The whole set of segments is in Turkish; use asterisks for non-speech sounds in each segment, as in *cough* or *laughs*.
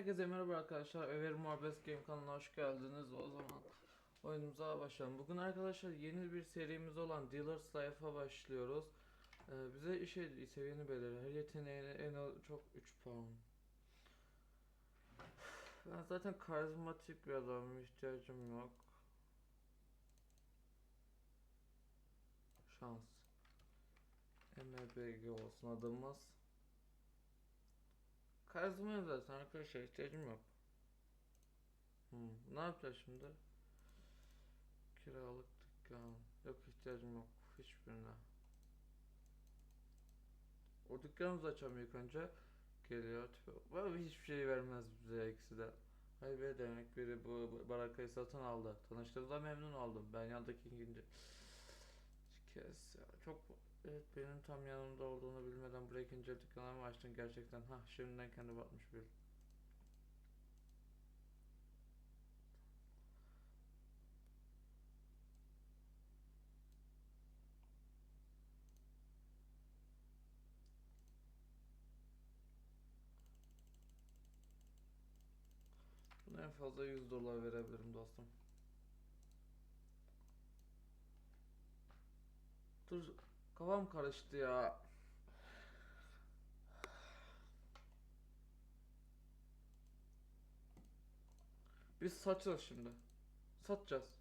Herkese merhaba arkadaşlar. Över Muhabbet Game kanalına hoş geldiniz. O zaman oyunumuza başlayalım. Bugün arkadaşlar yeni bir serimiz olan Dealer's Life'a başlıyoruz. Ee, bize işe seviyeni belirler. Her yeteneğine en az çok 3 puan. Ben zaten karizmatik bir adamım. ihtiyacım yok. Şans. MBG olsun adımız. Karizmayım zaten arkadaşlar ihtiyacım yok. Hmm. Ne yapacağız şimdi? Kiralık dükkan. Yok ihtiyacım yok hiçbirine. O dükkanımızı açalım ilk önce. Geliyor tipi. Böyle hiçbir şey vermez bize ikisi de. Hayır be demek biri bu barakayı satın aldı. Tanıştığımda memnun oldum. Ben yandaki ikinci. Kes ya. Çok Evet benim tam yanımda olduğunu bilmeden buraya ikinci dükkanı mı açtın gerçekten? Ha şimdiden kendi batmış bil. Buna en fazla 100 dolar verebilirim dostum. Dur kafam karıştı ya. Biz satacağız şimdi. Satacağız.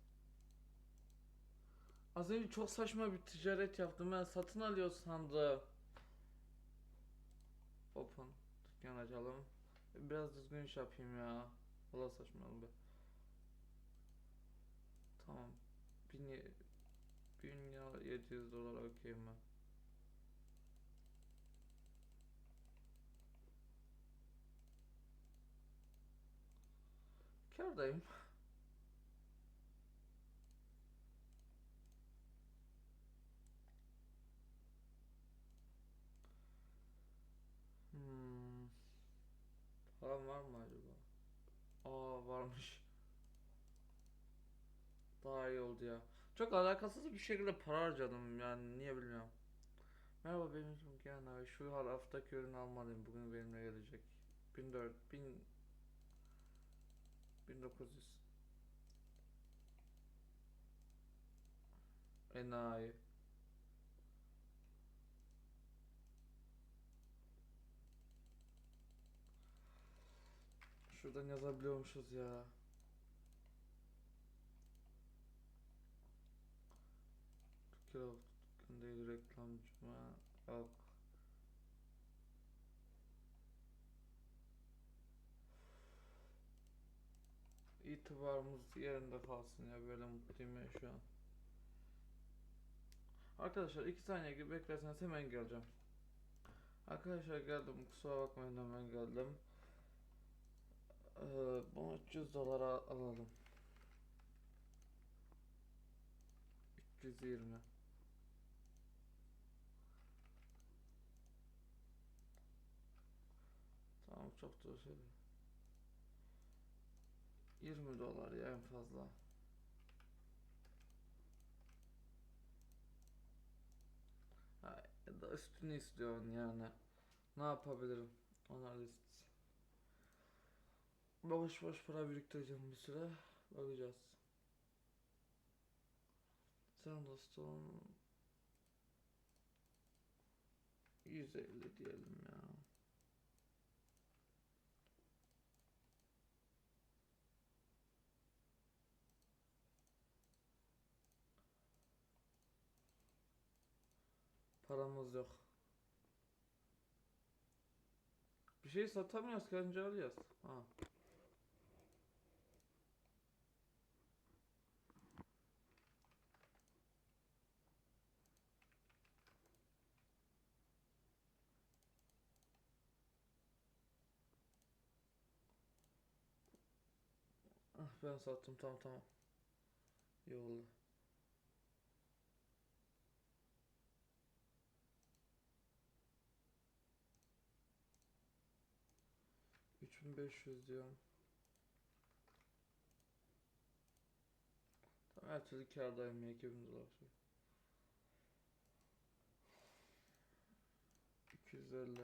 Az önce çok saçma bir ticaret yaptım. Ben satın alıyor sandım. Open. Dükkan açalım. Biraz düzgün iş yapayım ya. Valla saçma oldu. Tamam. 1700 dolar okeyim ben. Kardayım. Hmm. Param var mı acaba? Aa varmış. Daha iyi oldu ya. Çok alakasız bir şekilde para harcadım yani niye bilmiyorum. Merhaba benim ismim Kenan abi. Şu haftaki ürünü almalıyım. Bugün benimle gelecek. 1400 1000 1900 Enayi. Şuradan yazabiliyormuşuz ya. Kilo dükkan değil reklamcı mı? Yok. İtibarımız yerinde kalsın ya böyle mutluyum ben şu an. Arkadaşlar iki saniye gibi beklerseniz hemen geleceğim. Arkadaşlar geldim kusura bakmayın hemen geldim. Ee, bunu 300 dolara alalım. 320. Şey. 20 dolar ya en fazla. Ha, da üstünü istiyorsun yani. Ne yapabilirim? Onlar list. Boş boş para biriktireceğim bir süre. Bakacağız. Sen dostum 150 diyelim ya. paramız yok. Bir şey satamıyoruz kendi alıyoruz. Ha. Ah ben sattım tamam tamam. Yolda. 3500 diyorum. Tamam her türlü kardayım ya 2000 dolar. 250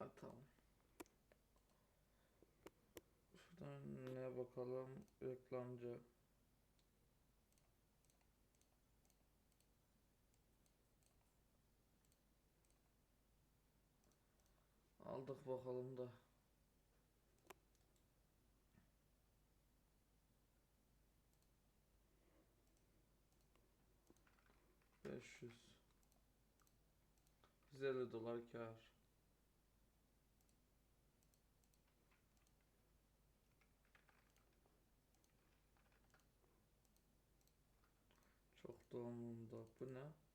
Atalım. Şuradan ne bakalım reklamcı. Aldık bakalım da. Beş yüz. 150 dolar kar. Çok doğumunda. Bu ne?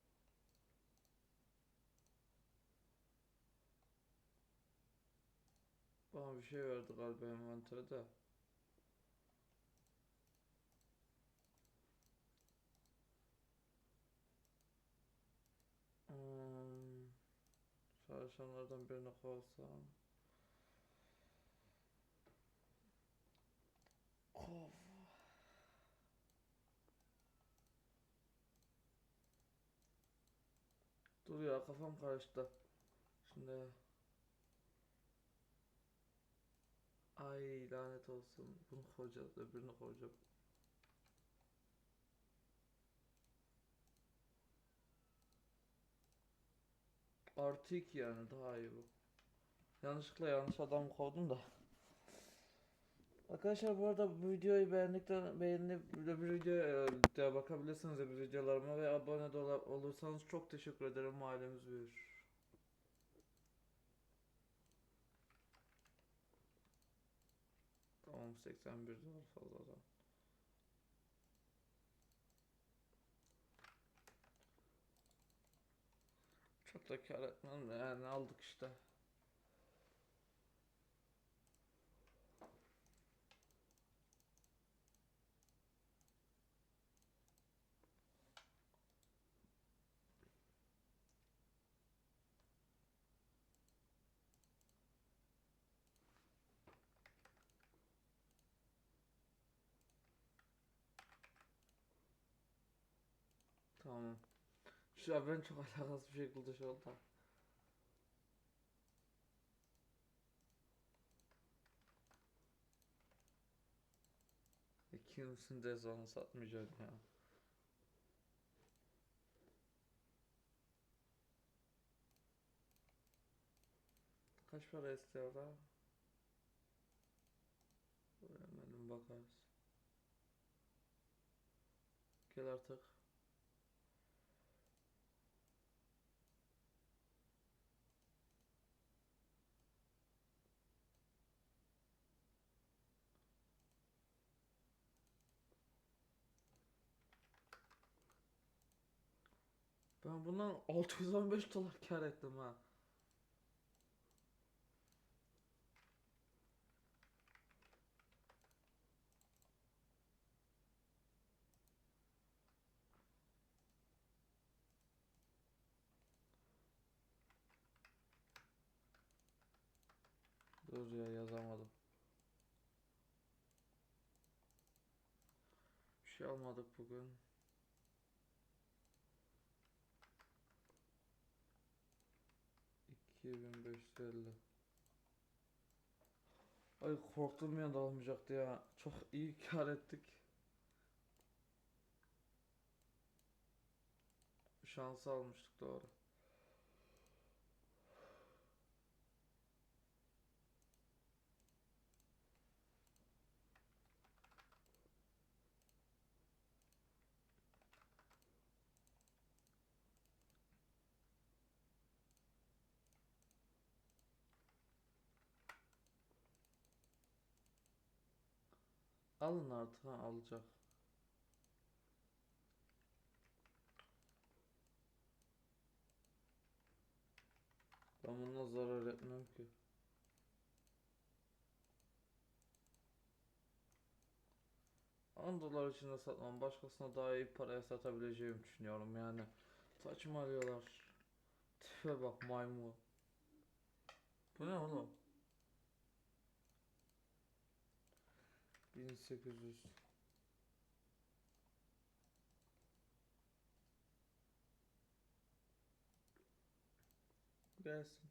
Bana bir şey verdi galiba envantere de. Hmm. Çalışanlardan birini kovsam. Kov. Dur ya kafam karıştı. Şimdi Ay lanet olsun. Bunu kovacağız, öbürünü kovacağım. Artı iki yani daha iyi bu. Yanlışlıkla yanlış adam kovdum da. Arkadaşlar bu arada bu videoyu beğendikten beğenip videoya e, bakabilirsiniz bir videolarıma ve abone olursanız çok teşekkür ederim ailemiz büyür. Tamam 81 dolar fazladan. Çok da kar etmem yani aldık işte. Tamam. Şu an ben çok *laughs* alakasız bir şekilde şey oldu. Kimsin de sonra satmayacaksın ya. Kaç para istiyor ha? Hemen bakarız. Gel artık. Ben bundan 615 dolar kar ettim ha. Dur ya yazamadım. Bir şey almadık bugün. İki bin beş yüz elli. Ay korktum ya da almayacaktı ya. Çok iyi *laughs* kar ettik. Şansı almıştık doğru. Alın artık ha alacak. Ben bununla zarar etmem ki. On dolar içinde satmam. Başkasına daha iyi paraya satabileceğimi düşünüyorum yani. Saçmalıyorlar. Tipe bak maymun. Bu ne oğlum? 1800 Gelsin.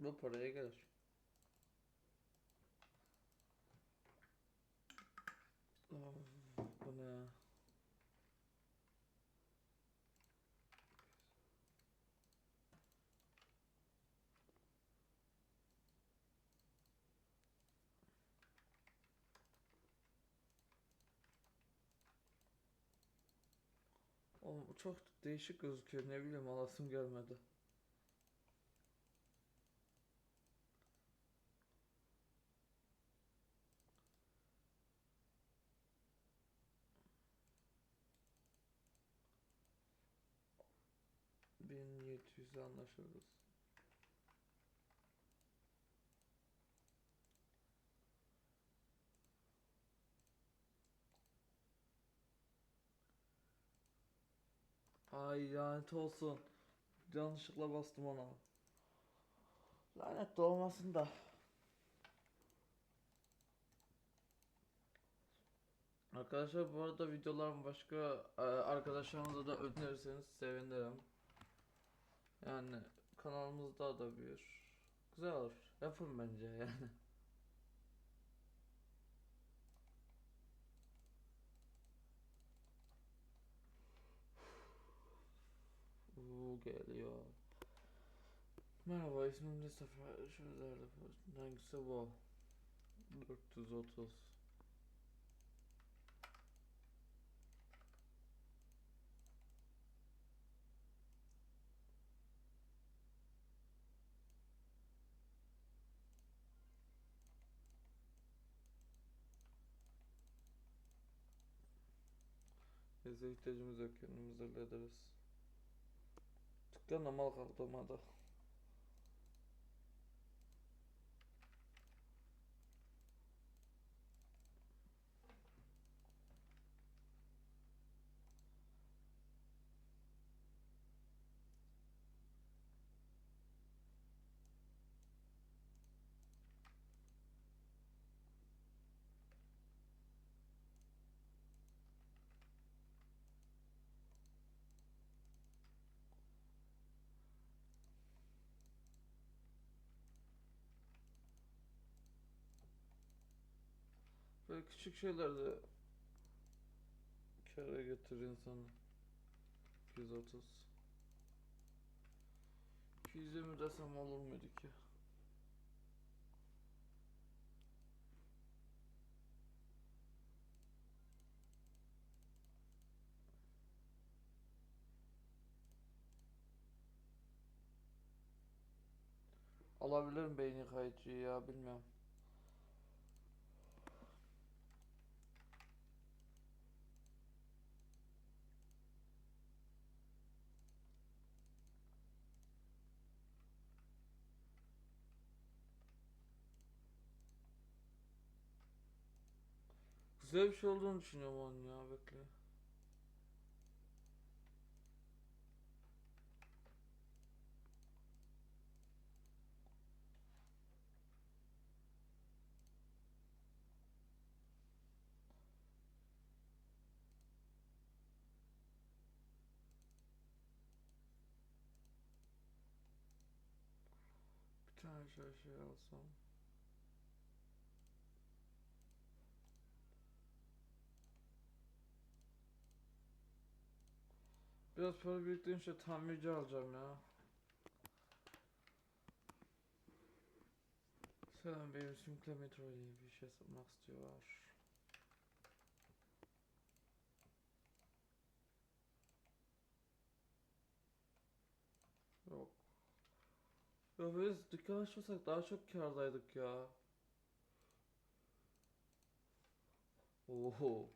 Bu paraya gelir. Of, bu ne? Oğlum bu çok değişik gözüküyor. Ne bileyim alasım gelmedi. Bin yedi yüz anlaşırız. Ay lanet olsun. Yanlışlıkla bastım ona. Lanet de olmasın da. Arkadaşlar bu arada videolarımı başka e, arkadaşlarınıza da önerirseniz sevinirim. Yani kanalımızda da büyür. Güzel olur. Yapın bence yani. Uuu geliyor. Merhaba ismim Sefer. Şöyle hangisi bu? 430. Bize ihtiyacımız yok kendimiz hallederiz. Dükkanda mal kaldı Böyle küçük şeyler de kâra getirir insanı. 230 220 desem olur muydu ki? Alabilirim beyni kayıcıyı ya bilmiyorum. Güzel bir şey olduğunu düşünüyorum onun ya bekle. Bir tane şey alsam. Biraz para biriktirince tamirci alacağım ya. Selam benim ismim Clement Roy bir şey satmak istiyor. Yok. Ya biz dükkan açmasak daha çok kârdaydık ya. Oho.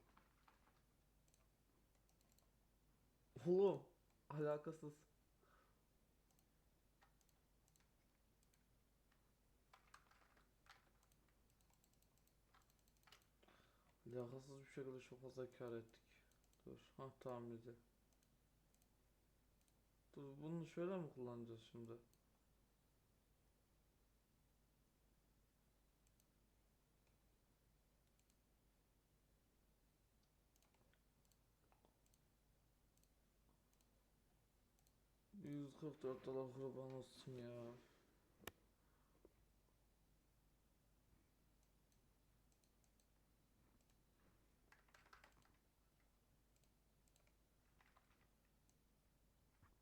Oğlum alakasız. Alakasız bir şekilde çok fazla kar ettik. Dur. Ha tamirci. Dur bunu şöyle mi kullanacağız şimdi? 44 dolar kurban olsun ya.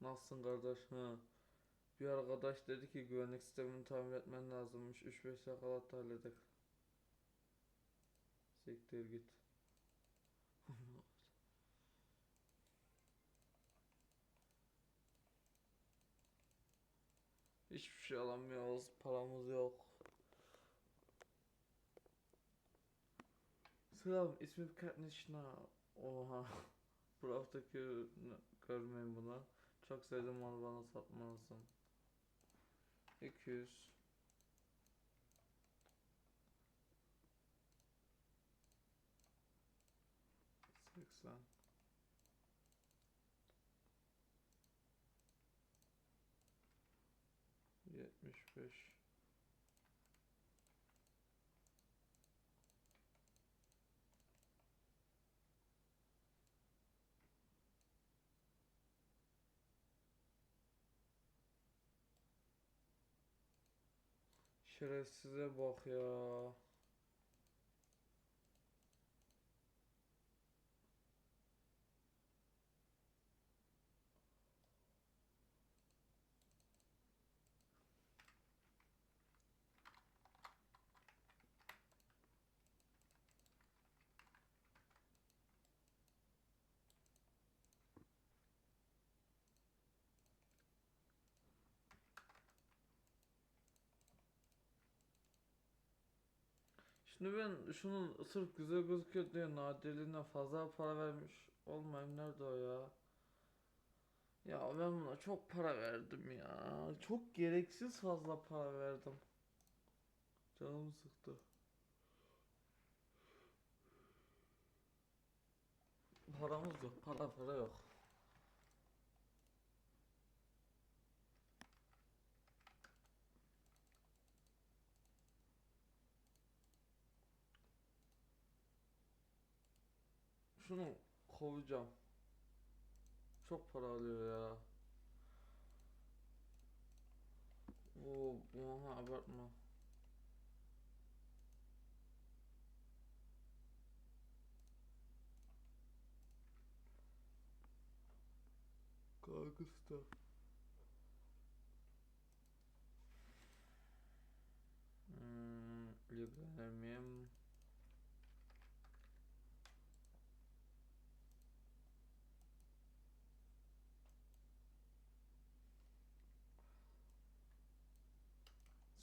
Nasılsın kardeş? Ha. Bir arkadaş dedi ki güvenlik sistemini tamir etmen lazımmış. 3-5 dakikada halledek. Siktir git. Hiçbir şey alamıyoruz. Paramız yok. Selam, ismim Katnişna. Oha. *laughs* Bu haftaki görmeyin bunu. Çok sevdim malı bana satmalısın. 200 75 Şerefsize bak ya. Şimdi ben şunun sırf güzel gözüküyor diye nadirliğine fazla para vermiş olmayayım nerede o ya? Ya ben buna çok para verdim ya. Çok gereksiz fazla para verdim. Canımı sıktı. Paramız yok. Para para yok. Şunu kovacağım. Çok para alıyor ya. Oo, oha abartma. Kaygısta. Hmm, ilgilenmeyeyim.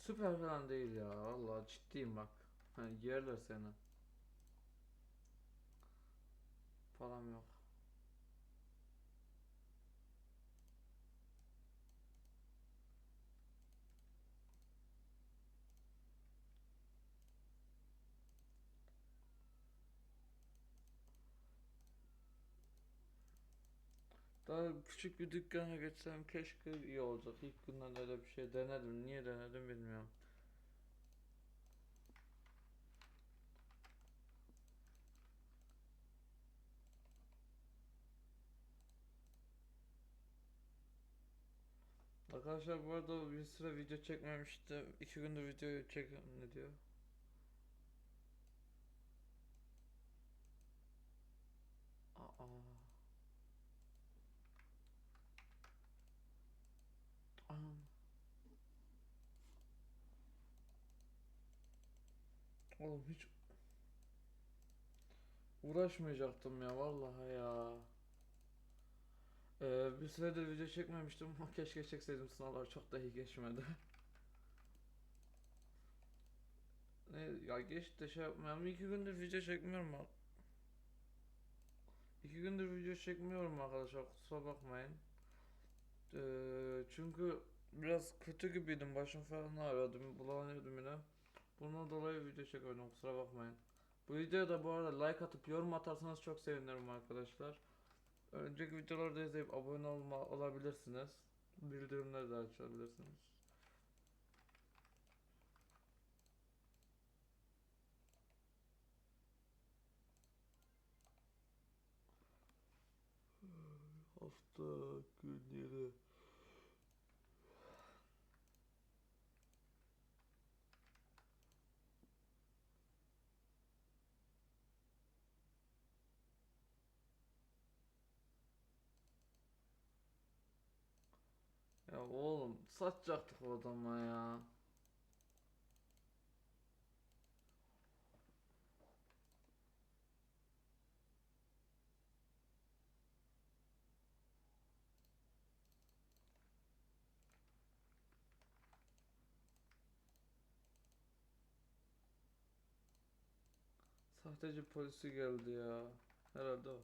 Süper falan değil ya. Allah ciddiyim bak. Hani yerler seni. Param yok. Daha küçük bir dükkana geçsem keşke iyi olacak. İlk günden öyle bir şey denedim. Niye denedim bilmiyorum. Arkadaşlar bu arada bir süre video çekmemiştim. İki gündür video çek ne diyor? Oğlum hiç uğraşmayacaktım ya vallahi ya. Ee, bir süredir video çekmemiştim ama *laughs* keşke çekseydim sınavlar çok da iyi geçmedi. *laughs* Ne ya geç de şey yapmayalım. iki gündür video çekmiyorum ha. İki gündür video çekmiyorum arkadaşlar kusura bakmayın. Ee, çünkü biraz kötü gibiydim başım falan ağrıyordu bulanıyordum yine. Bundan dolayı video çekiyordum kusura bakmayın. Bu videoya da bu arada like atıp yorum atarsanız çok sevinirim arkadaşlar. Önceki videoları da izleyip abone olma olabilirsiniz. Bildirimleri de açabilirsiniz. Hafta günleri. Satacaktık o adama ya. Sahteci polisi geldi ya. Herhalde o.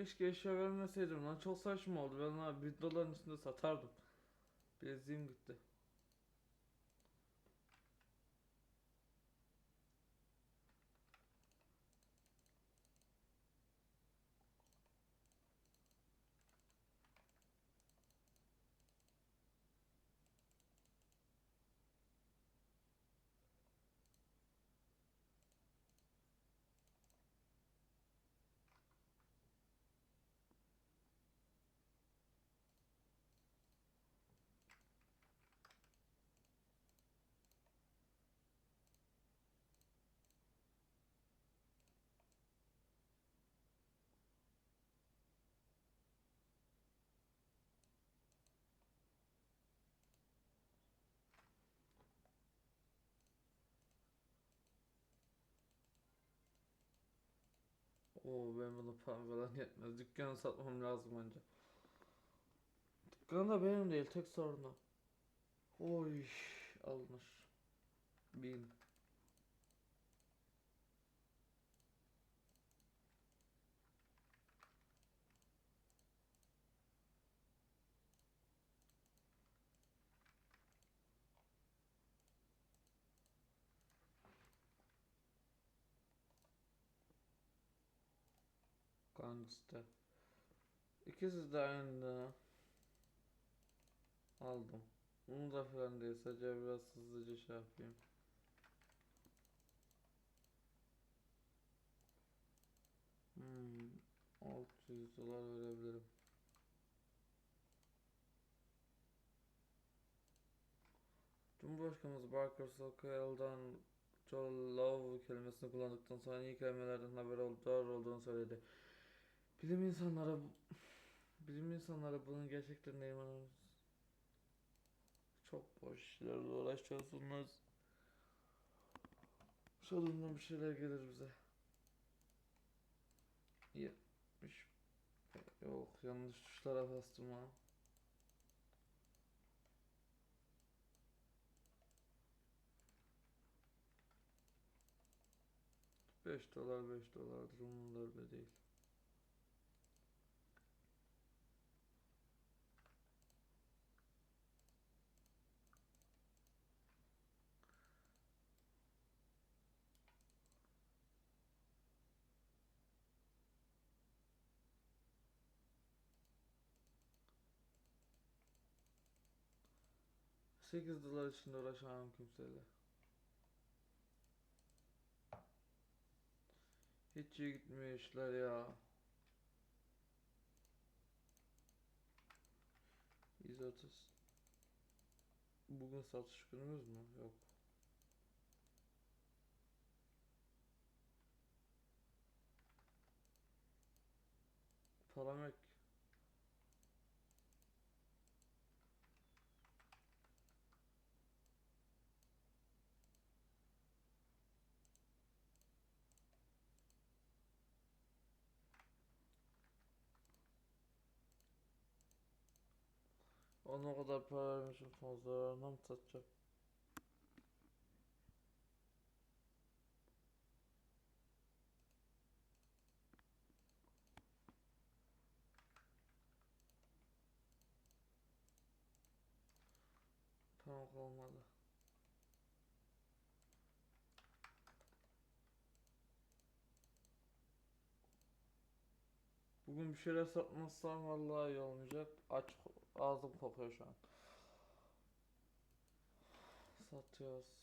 Keşke eşya vermeseydim lan çok saçma oldu. Ben ona bir doların üstünde satardım. Bileziğim gitti. Oo ben bunu param falan yetmez. Dükkanı satmam lazım önce. Dükkan da benim değil tek sorunu. Oy alınır. Bin. Gangster. İkisi de aynı. Aldım. Bunu da falan değil. Sadece biraz hızlıca şey yapayım. Hmm, 600 dolar verebilirim. Cumhurbaşkanımız Barker Sokal'dan Joe Love kelimesini kullandıktan sonra iyi kelimelerden haber olduğunu söyledi. Bilim insanları bilim insanları bunun gerçekten inanır. Çok boş işlerle uğraşıyorsunuz. Sonunda bir şeyler gelir bize. 70 Yok yanlış tuşlara bastım ha. Beş dolar beş dolardır bile değil. Sekiz dolar için uğraşamam kimseyle. Hiç iyi gitmiyor işler ya. 130 Bugün satış günümüz mü? Yok. Param yok. Ona kadar para vermişim zararına mı satacağım? Tamam olmadı. Bugün bir şeyler satmazsam vallahi iyi olmayacak. Aç ağzım kokuyor şu an. Satıyoruz.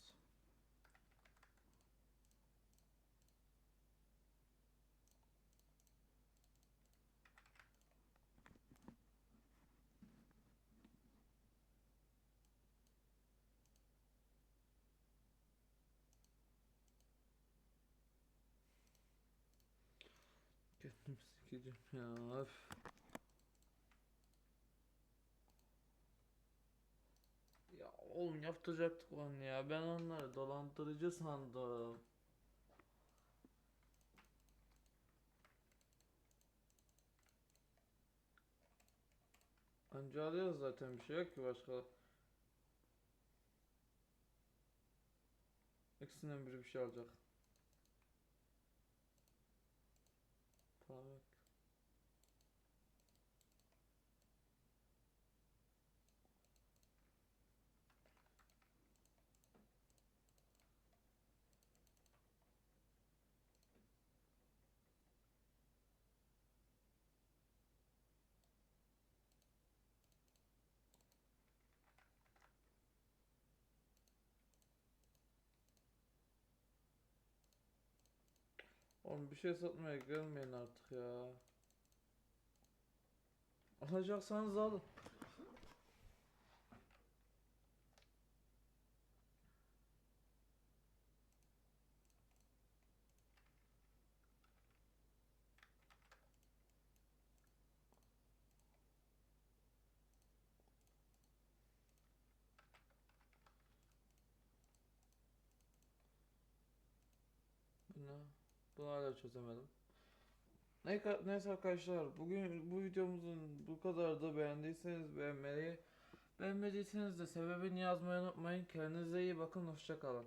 Götüm sikeceğim ya. Öf. Yaptıracaktık onu ya. Ben onları dolandırıcı sandım. Anca alıyoruz zaten bir şey yok ki başka. İkisinden biri bir şey alacak. Para yok. Oğlum bir şey satmaya gelmeyin artık ya. Alacaksanız alın. Bu ne? Bunu hala çözemedim. Ne, neyse arkadaşlar bugün bu videomuzun bu kadar da beğendiyseniz beğenmeyi beğenmediyseniz de sebebini yazmayı unutmayın. Kendinize iyi bakın hoşça kalın.